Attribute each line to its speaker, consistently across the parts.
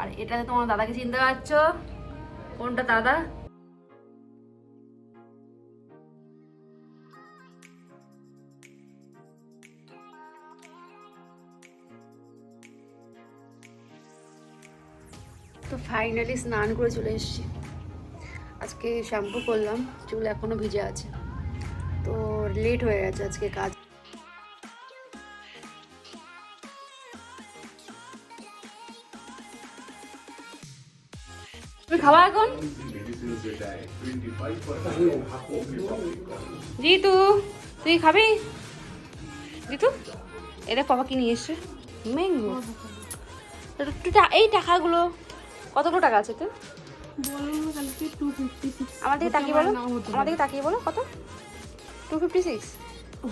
Speaker 1: আর এটাতে তোমার দাদাকে চিনতে পারছ? কোনটা দাদা? তো ফাইনালি স্নান করে চলে এসেছি। আজকে শ্যাম্পু করলাম, চুল এখনও ভিজে আছে। তো লেট হয়ে গেছে আজকে কাজ। তুমি খাওয়া এখন? জিতু তুই খাবি? জিতু এটা পাপা কি নিয়ে এসছে ম্যাঙ্গো। এই টাকাগুলো কতগুলো টাকা আছে তো
Speaker 2: বলব কালকে টু ফিফটি সিক্স
Speaker 1: আমার দিকে তাকিয়ে বলো। আমার দিকে তাকিয়ে বলো কত? টু ফিফটি সিক্স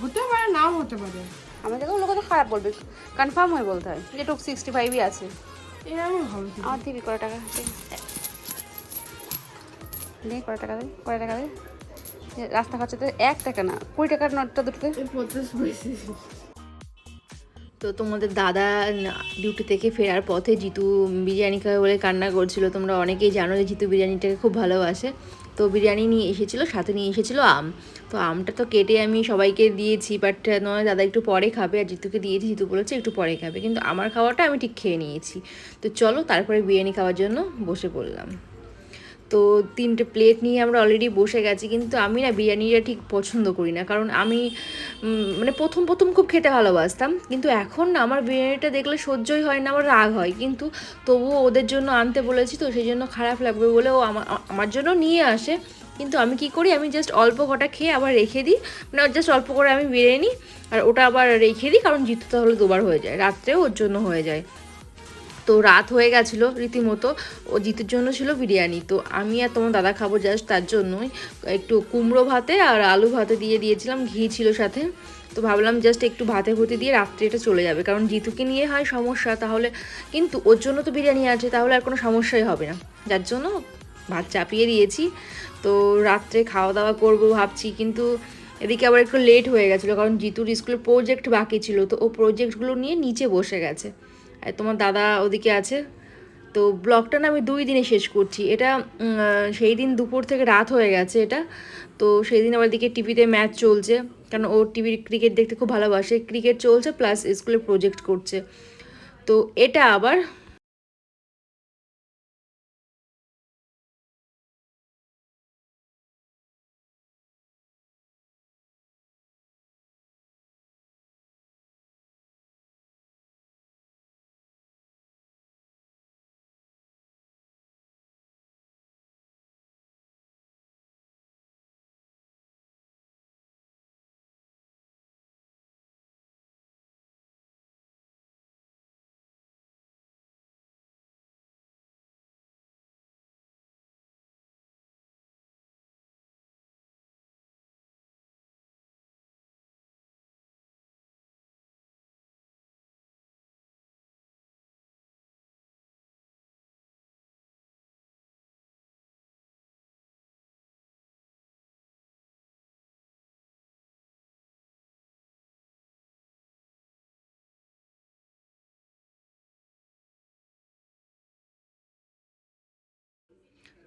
Speaker 2: হতে পারে নাও হতে পারে।
Speaker 1: আমার দিকে লোক তো খারাপ বলবে? কনফার্ম হয়ে বলতে হয় যে টু সিক্সটি ফাইভই আছে? আমার দিবি কত টাকা। দে কত টাকা দে কত টাকা দে রাস্তা খরচাতে এক টাকা না, কুড়ি টাকার নোটটা দুটোতে।
Speaker 3: তো তোমাদের দাদা ডিউটি থেকে ফেরার পথে জিতু বিরিয়ানি খাবে বলে কান্না করছিল। তোমরা অনেকেই জানো যে জিতু বিরিয়ানিটাকে খুব ভালোবাসে। তো বিরিয়ানি নিয়ে এসেছিল, সাথে নিয়ে এসেছিল আম। তো আমটা তো কেটে আমি সবাইকে দিয়েছি বাট নয়, দাদা একটু পরে খাবে আর জিতুকে দিয়েছি। জিতু বলেছে একটু পরে খাবে, কিন্তু আমার খাওয়াটা আমি ঠিক খেয়ে নিয়েছি। তো চলো, তারপরে বিরিয়ানি খাওয়ার জন্য বসে পড়লাম। তো তিনটে প্লেট নিয়ে আমরা অলরেডি বসে গেছি, কিন্তু আমি না বিরিয়ানিটা ঠিক পছন্দ করি না। কারণ আমি মানে প্রথম প্রথম খুব খেতে ভালোবাসতাম, কিন্তু এখন না আমার বিরিয়ানিটা দেখলে সহ্যই হয় না, আমার রাগ হয়। কিন্তু তবুও ওদের জন্য আনতে বলেছি তো, সেই জন্য খারাপ লাগবে বলে ও আমার আমার জন্য নিয়ে আসে। কিন্তু আমি কি করি, আমি জাস্ট অল্প কটা খেয়ে আবার রেখে দিই। মানে জাস্ট অল্প করে আমি বেরিয়ে নিই আর ওটা আবার রেখে দিই, কারণ জিতু তাহলে দুবার হয়ে যায়, রাত্রেও ওর জন্য হয়ে যায়। তো রাত হয়ে গেছিল রীতিমতো। ও জিতের জন্য ছিল বিরিয়ানি। তো আমি আর তোমার দাদা খাব জাস্ট তার জন্যই। একটু কুমড়ো ভাতে আর আলু ভাতে দিয়ে দিয়েছিলাম, ঘি ছিল সাথে। তো ভাবলাম জাস্ট একটু ভাতে ভুতে দিয়ে রাত্রে এটা চলে যাবে। কারণ জিতুকে নিয়ে হয় সমস্যা, তাহলে কিন্তু ওর জন্য তো বিরিয়ানি আছে, তাহলে আর কোনো সমস্যাই হবে না। যার জন্য ভাত চাপিয়ে দিয়েছি। তো রাত্রে খাওয়া দাওয়া করব ভাবছি, কিন্তু এদিকে আবার একটু লেট হয়ে গেছিল, কারণ জিতুর স্কুলের প্রজেক্ট বাকি ছিল। তো ও প্রজেক্টগুলো নিয়ে নিচে বসে গেছে। তোমার দাদা ওদিকে আছে। তো ব্লগটা না আমি দুই দিনে শেষ করছি। এটা সেই দিন দুপুর থেকে রাত হয়ে গেছে এটা। তো সেই দিন আমার দিকে টিভিতে ম্যাচ চলছে। কারণ ও টিভির ক্রিকেট দেখতে খুব ভালোবাসে। ক্রিকেট চলছে প্লাস স্কুলে প্রজেক্ট করছে। তো এটা আবার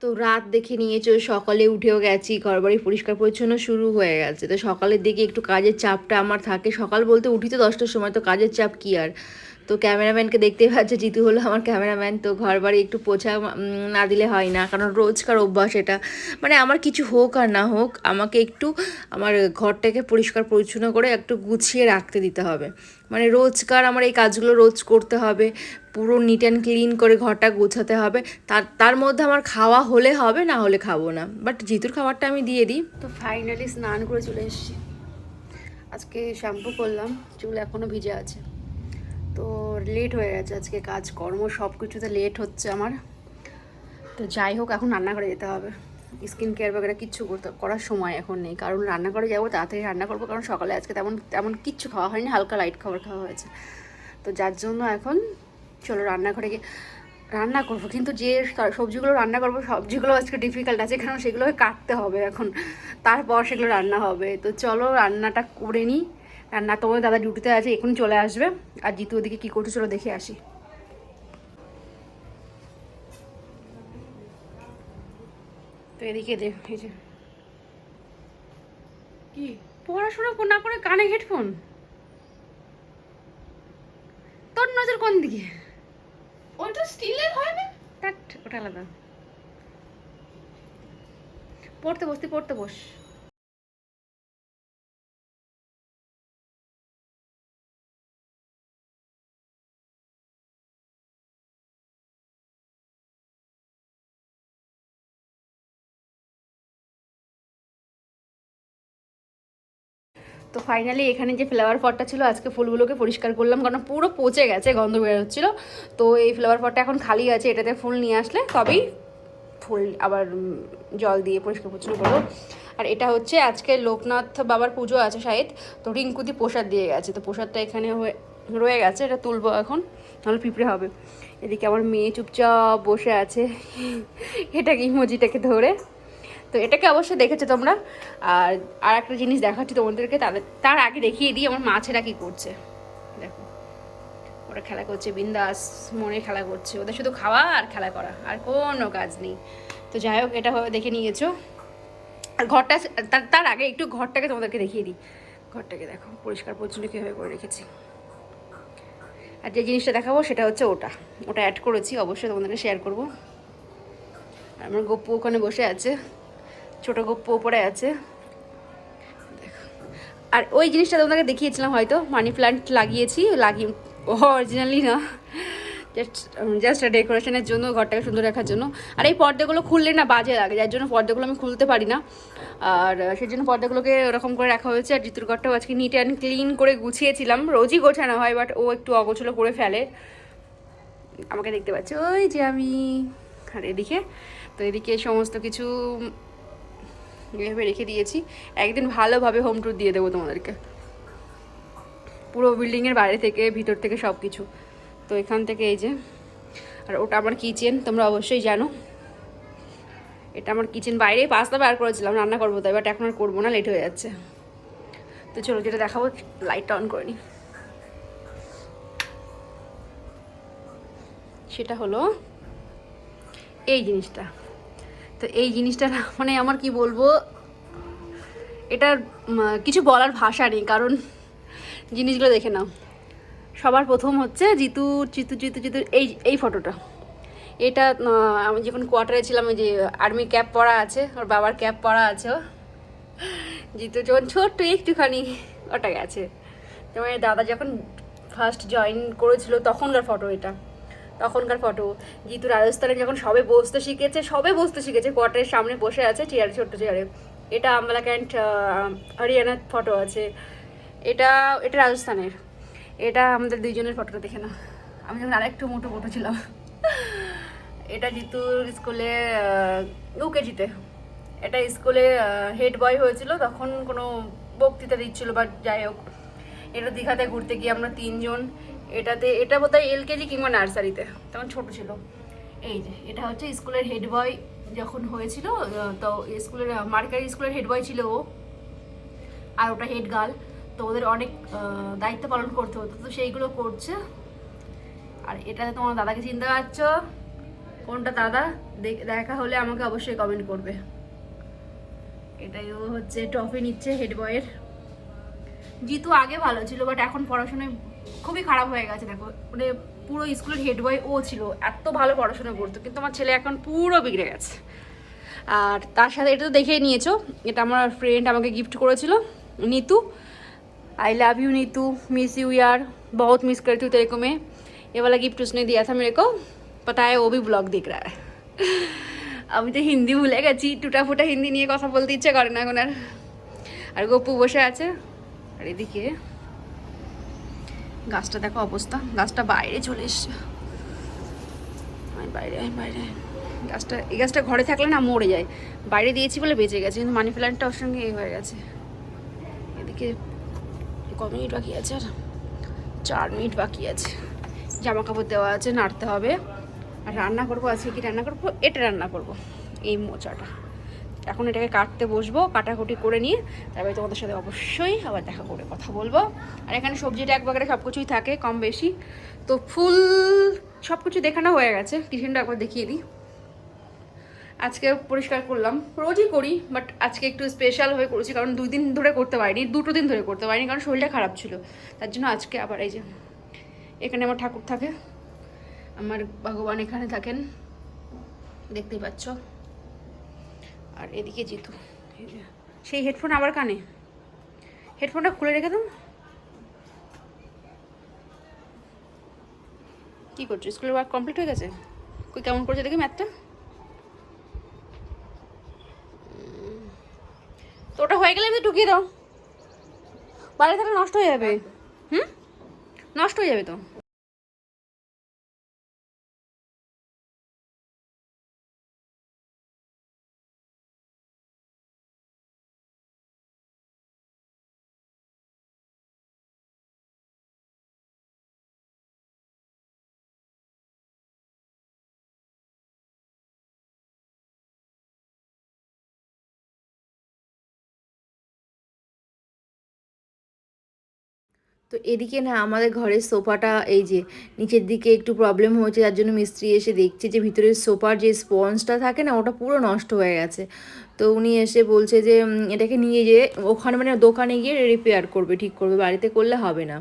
Speaker 3: তো রাত দেখে নিয়েছো সকালে উঠেও গেছি, ঘরবাড়ি পরিষ্কার পরিচ্ছন্ন শুরু হয়ে গেছে। তো সকালের দিকে একটু কাজের চাপটা আমার থাকে। সকাল বলতে উঠি তো দশটার সময়, তো কাজের চাপ কি আর? তো ক্যামেরাম্যানকে দেখতেই পাচ্ছে জিতু হলো আমার ক্যামেরাম্যান, তো ঘর বাড়ি একটু পোছা না দিলে হয় না, কারণ রোজকার অভ্যাস এটা। মানে আমার কিছু হোক আর না হোক, আমাকে একটু আমার ঘরটাকে পরিষ্কার পরিচ্ছন্ন করে একটু গুছিয়ে রাখতে দিতে হবে। মানে রোজকার আমার এই কাজগুলো রোজ করতে হবে, পুরো নিট অ্যান্ড ক্লিন করে ঘরটা গোছাতে হবে। তার তার মধ্যে আমার খাওয়া হলে হবে, না হলে খাব না। বাট জিতুর খাবারটা আমি দিয়ে দিই।
Speaker 1: তো ফাইনালি স্নান করে চলে এসেছি। আজকে শ্যাম্পু করলাম, চুল এখনও ভিজে আছে। তো লেট হয়ে গেছে আজকে কাজকর্ম সব কিছুতে লেট হচ্ছে আমার। তো যাই হোক, এখন রান্নাঘরে যেতে হবে। স্কিন কেয়ার বাগেরা কিচ্ছু করতে, করার সময় এখন নেই। কারণ রান্নাঘরে যাব, তাড়াতাড়ি রান্না করব, কারণ সকালে আজকে তেমন তেমন কিচ্ছু খাওয়া হয়নি, হালকা লাইট খাবার খাওয়া হয়েছে। তো যার জন্য এখন চলো রান্নাঘরে গিয়ে রান্না করব। কিন্তু যে সবজিগুলো রান্না করব, সবজিগুলো আজকে ডিফিকাল্ট আছে, কারণ সেগুলোকে কাটতে হবে এখন। তারপর সেগুলো রান্না হবে। তো চলো রান্নাটা করে নিই। রান্না তোমার দাদা ডিউটিতে আছে এখন চলে আসবে। আর জিতু ওদিকে কী করছে চলো দেখে আসি। তো এদিকে
Speaker 2: কি?
Speaker 1: পড়াশোনা করে হেডফোন তোর নজর কোন দিকে?
Speaker 2: ওটা
Speaker 1: আলাদা। পড়তে বসতে পড়তে বস। তো ফাইনালি এখানে যে ফ্লাওয়ার পটটা ছিল, আজকে ফুলগুলোকে পরিষ্কার করলাম, কারণ পুরো পচে গেছে, গন্ধ বের হচ্ছিল। তো এই ফ্লাওয়ার পটটা এখন খালি আছে, এটাতে ফুল নিয়ে আসলে তবেই ফুল আবার জল দিয়ে পরিষ্কার পরিচ্ছন্ন করব। আর এটা হচ্ছে আজকে লোকনাথ বাবার পুজো আছে শায়দ, তো রিঙ্কুদি প্রসাদ দিয়ে গেছে। তো প্রসাদটা এখানে রয়ে গেছে, এটা তুলবো এখন তাহলে পিঁপড়ে হবে। এদিকে আমার মেয়ে চুপচাপ বসে আছে এটাকে ইমোজিটাকে ধরে? তো এটাকে অবশ্যই দেখেছ তোমরা। আর আর একটা জিনিস দেখাচ্ছি তোমাদেরকে তাদের তার আগে দেখিয়ে দিই আমার মাছেরা কি করছে। দেখো, ওরা খেলা করছে, বিন্দাস মনে খেলা করছে। ওদের শুধু খাওয়া আর খেলা করা, আর কোনো কাজ নেই। তো যাই হোক, এটা দেখে নিয়েছো। আর ঘরটা তার- আগে একটু ঘরটাকে তোমাদেরকে দেখিয়ে দিই। ঘরটাকে দেখো, পরিষ্কার পরিচ্ছন্ন কীভাবে করে রেখেছি। আর যে জিনিসটা দেখাবো সেটা হচ্ছে ওটা। ওটা অ্যাড করেছি, অবশ্যই তোমাদেরকে শেয়ার করব। আর আমার গপ্পু ওখানে বসে আছে। ছোট গপ্পু ওপরে আছে। আর ওই জিনিসটা তোমাকে দেখিয়েছিলাম হয়তো মানি প্লান্ট লাগিয়েছি, লাগিয়ে অরিজিনালি না। জাস্ট জাস্ট ডেকোরেশনের জন্য, ঘরটাকে সুন্দর রাখার জন্য। আর এই পর্দাগুলো খুললে না বাজে লাগে, যার জন্য পর্দাগুলো আমি খুলতে পারি না। আর সেই জন্য পর্দাগুলোকে ওরকম করে রাখা হয়েছে। আর জিতুর ঘরটাও আজকে নিট অ্যান্ড ক্লিন করে গুছিয়েছিলাম। রোজই গোছানো হয় বাট ও একটু অগোছলো করে ফেলে। আমাকে দেখতে পাচ্ছ। ওই যে আমি। আর এদিকে, তো এদিকে সমস্ত কিছু এভাবে রেখে দিয়েছি। একদিন ভালোভাবে হোম ট্যুর দিয়ে দেবো তোমাদেরকে। পুরো বিল্ডিংয়ের বাইরে থেকে, ভিতর থেকে সব কিছু তো এখান থেকে এই যে, আর ওটা আমার কিচেন তোমরা অবশ্যই জানো। এটা আমার কিচেন বাইরে পাস্তা বার করেছিলাম, রান্না করব তাই বাট এখন আর করব না লেট হয়ে যাচ্ছে। তো চলো, যেটা দেখাবো লাইটটা অন করে সেটা হলো, এই জিনিসটা। তো এই জিনিসটা মানে আমার কি বলব, এটার কিছু বলার ভাষা নেই, কারণ জিনিসগুলো দেখে নাও। সবার প্রথম হচ্ছে জিতু জিতু জিতু জিতু, এই এই ফটোটা। এটা আমি যখন কোয়ার্টারে ছিলাম, ওই যে আর্মি ক্যাপ পরা আছে, ওর বাবার ক্যাপ পরা আছে। জিতু যখন ছোট্ট একটুখানি ওটা গেছে। তোমার দাদা যখন ফার্স্ট জয়েন করেছিল, তখনকার ফটো এটা। তখনকার ফটো জিতু রাজস্থানে যখন সবে বসতে শিখেছে, সবে বসতে শিখেছে কোয়ার্টারের সামনে বসে আছে চেয়ারে ছোট্ট চেয়ারে এটা আম্বালা ক্যান্ট হরিয়ানার ফটো আছে। এটা এটা রাজস্থানের। এটা আমাদের দুইজনের ফটোটা দেখে না আমি যখন আরেকটু মোটো মোটো ছিলাম। এটা জিতুর স্কুলে ইউকেজিতে এটা স্কুলে হেড বয় হয়েছিল, তখন কোনো বক্তৃতা দিচ্ছিল বা যাই হোক। এটা দীঘাতে ঘুরতে গিয়ে আমরা তিনজন এটাতে, এটা বোধহয় এলকেজি কিংবা নার্সারিতে। তখন ছোট ছিল। এই যে, এটা হচ্ছে স্কুলের হেড বয় যখন হয়েছিল তো স্কুলের মার্কারি স্কুলের হেড বয় ছিল ও। আর ওটা হেড গার্ল। তো ওদের অনেক দায়িত্ব পালন করতে হতো। তো সেইগুলো করছে। আর এটাতে তোমার দাদাকে চিনতে পারছ? কোনটা দাদা? দেখ- দেখা হলে আমাকে অবশ্যই কমেন্ট করবে। এটাই ও হচ্ছে ট্রফি নিচ্ছে হেড বয়ের। জিতু আগে ভালো ছিল বাট এখন পড়াশোনায় খুবই খারাপ হয়ে গেছে দেখো মানে পুরো স্কুলের হেড বয় ও ছিল এত ভালো পড়াশোনা করতো কিন্তু আমার ছেলে এখন পুরো বিগড়ে গেছে আর তার সাথে এটা তো দেখেই নিয়েছো এটা আমার ফ্রেন্ড আমাকে গিফট করেছিল Neetu I love you Neetu miss you यार बहुत मिस करती हूँ तेरे को मैं ये वाला गिफ्ट उसने दिया था मेरे को पता है वो भी ब्लॉग देख रहा है আমি তো হিন্দি ভুলে গেছি টুটা ফুটা হিন্দি নিয়ে কথা বলতে ইচ্ছে করে না এখন আর আর গপু বসে আছে আর এদিকে গাছটা দেখো অবস্থা। গাছটা বাইরে চলে এসছে। বাইরে বাইরে। গাছটা, এই গাছটা ঘরে থাকলে না মরে যায়। বাইরে দিয়েছি বলে বেঁচে গেছে, কিন্তু মানি প্ল্যান্টটা ওর সঙ্গে এই হয়ে গেছে। এদিকে ক মিনিট বাকি আছে আর? চার মিনিট বাকি আছে। জামা কাপড় দেওয়া আছে, নাড়তে হবে। আর রান্না করব, আজকে কি রান্না করব? এটা রান্না করব, এই মোচাটা। এখন এটাকে কাটতে বসবো, কাটাকুটি করে নিয়ে, তারপরে তোমাদের সাথে অবশ্যই আবার দেখা করে কথা বলব। আর এখানে সবজিটা এক বাগারে সব কিছুই থাকে, কম বেশি। তো ফুল সব কিছু দেখানো হয়ে গেছে কিচেনটা একবার দেখিয়ে দিই। আজকে পরিষ্কার করলাম, রোজই করি বাট আজকে একটু স্পেশাল হয়ে করেছি, কারণ দুই দিন ধরে করতে পারিনি, দুটো দিন ধরে করতে পারিনি, কারণ শরীরটা খারাপ ছিল। তার জন্য আজকে আবার এই যে, এখানে আমার ঠাকুর থাকে, আমার ভগবান এখানে থাকেন, দেখতেই পাচ্ছ। আর এদিকে জিতু। সেই হেডফোন আবার কানে? হেডফোনটা খুলে রেখে দাও। কি করছ? স্কুলের ওয়ার্ক কমপ্লিট হয়ে গেছে? কই, কেমন করছে দেখি ম্যাথটা তো ওটা হয়ে গেলে এমনি ঢুকিয়ে দাও। বাইরে থাকলে নষ্ট হয়ে যাবে। হুম? নষ্ট হয়ে যাবে তো?
Speaker 3: তো এদিকে না আমাদের ঘরের সোফাটা এই যে নিচের দিকে একটু প্রবলেম হয়েছে যার জন্য মিস্ত্রি এসে দেখছে যে ভিতরের সোফার যে স্পঞ্জটা থাকে না, ওটা পুরো নষ্ট হয়ে গেছে। তো উনি এসে বলছে যে এটাকে নিয়ে যেয়ে ওখানে মানে দোকানে গিয়ে রিপেয়ার করবে, ঠিক করবে, বাড়িতে করলে হবে না।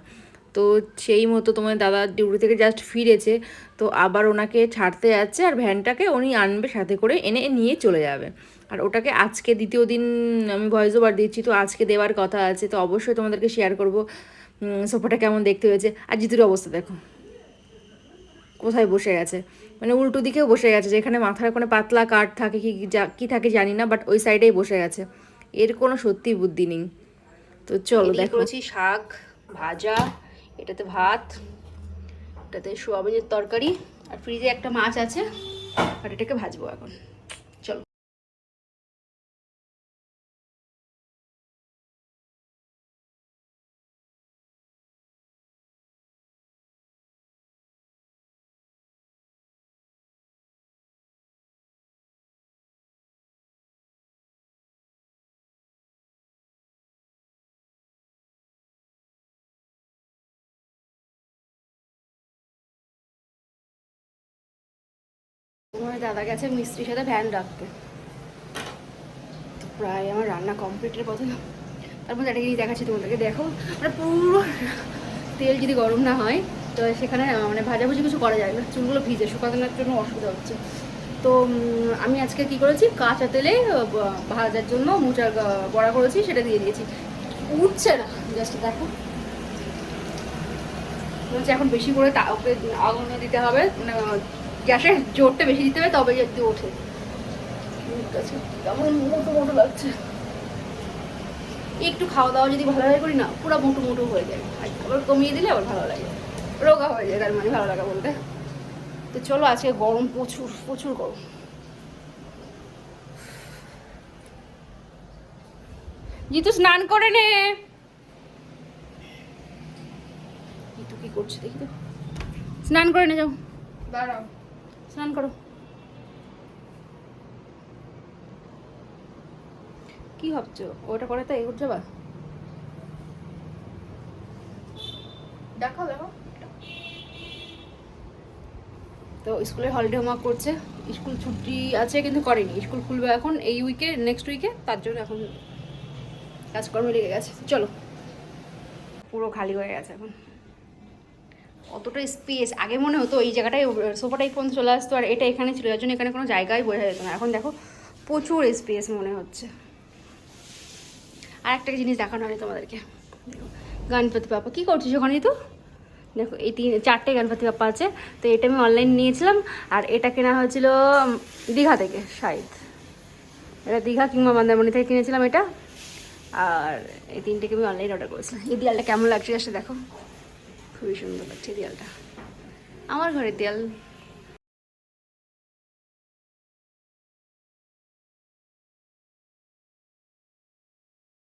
Speaker 3: তো সেই মতো তোমার দাদা ডিউটি থেকে জাস্ট ফিরেছে, তো আবার ওনাকে ছাড়তে যাচ্ছে আর ভ্যানটাকে উনি আনবে সাথে করে এনে নিয়ে চলে যাবে। আর ওটাকে আজকে দ্বিতীয় দিন আমি ভয়েস ওভার দিচ্ছি, তো আজকে দেওয়ার কথা আছে, তো অবশ্যই তোমাদেরকে শেয়ার করব। সোফাটা কেমন দেখতে হয়েছে? আর জিতুর অবস্থা দেখো। কোথায় বসে গেছে? মানে উল্টো দিকেও বসে গেছে যেখানে মাথার কোনো পাতলা কাঠ থাকে কি যা- কি থাকে জানি না বাট ওই সাইডেই বসে গেছে। এর কোনো সত্যি বুদ্ধি নেই। তো চলো দেখো।
Speaker 1: শাক ভাজা এটাতে ভাত এটাতে সোয়াবিনের তরকারি আর ফ্রিজে একটা মাছ আছে আর এটাকে ভাজবো এখন। আমার দাদা গেছে মিস্ত্রির সাথে ভ্যান রাখতে। প্রায় আমার রান্না কমপ্লিটের পথে তার মধ্যে একটা জিনিস দেখাচ্ছি তোমাদেরকে। দেখো মানে পুরো তেল যদি গরম না হয়, তো সেখানে মানে ভাজাভুজি কিছু করা যায় না। চুলগুলো ভিজে, শুকানোর জন্য অসুবিধা হচ্ছে। তো আমি আজকে কি করেছি? কাঁচা তেলে ভাজার জন্য মোচার বড়া করেছি, সেটা দিয়ে দিয়েছি। উঠছে না জাস্ট দেখো। বলছি এখন বেশি করে তা- আগুন দিতে হবে মানে গ্যাসের জোরটা বেশি দিতে হবে তবে যদি ওঠে। কেমন মোটো মোটো লাগছে। একটু খাওয়া দাওয়া যদি ভালোভাবে করি না পুরো মোটো মোটো হয়ে যায়। আবার কমিয়ে দিলে আবার ভালো লাগে। রোগা হয়ে যায় তার মানে ভালো লাগা বলতে। তো চলো আজকে গরম প্রচুর প্রচুর গরম। জিতু স্নান করে নে। জিতু কি করছে দেখি তো। স্নান করে নে যাও।
Speaker 2: দাঁড়াও।
Speaker 1: স্নান করো। কি ভাবছ? ওটা করে তো এগোর যাবা?
Speaker 2: দেখো দেখো
Speaker 1: তো স্কুলে হলিডে হোমওয়ার্ক করছে। স্কুল ছুটি আছে কিন্তু করেনি। স্কুল খুলবে এখন এই উইকে নেক্সট উইকে তার জন্য এখন কাজকর্মে লেগে গেছে। চলো। পুরো খালি হয়ে গেছে এখন। অতটা স্পেস আগে মনে হতো এই জায়গাটায় সোফাটাই ফোন চলে আসতো, আর এটা এখানে ছিল, যার জন্য এখানে কোনো জায়গায় বোঝা যেত না। এখন দেখো, প্রচুর স্পেস মনে হচ্ছে। আর একটা জিনিস দেখানো আমি তোমাদেরকে। গণপতি বাপ্পা। কী করছিস ওখানে তো? দেখো, এই তিন, চারটে গণপতি বাপ্পা আছে। তো এটা আমি অনলাইন নিয়েছিলাম, আর এটা কেনা হয়েছিল দীঘা থেকে শায়দ এটা দীঘা কিংবা মন্দারমণি থেকে কিনেছিলাম এটা। আর এই তিনটেকে আমি অনলাইন অর্ডার করেছিলাম। এই দেয়ালটা কেমন লাগছে আসলে দেখো। খুবই সুন্দর লাগছে দেয়ালটা। আমার ঘরের দেয়াল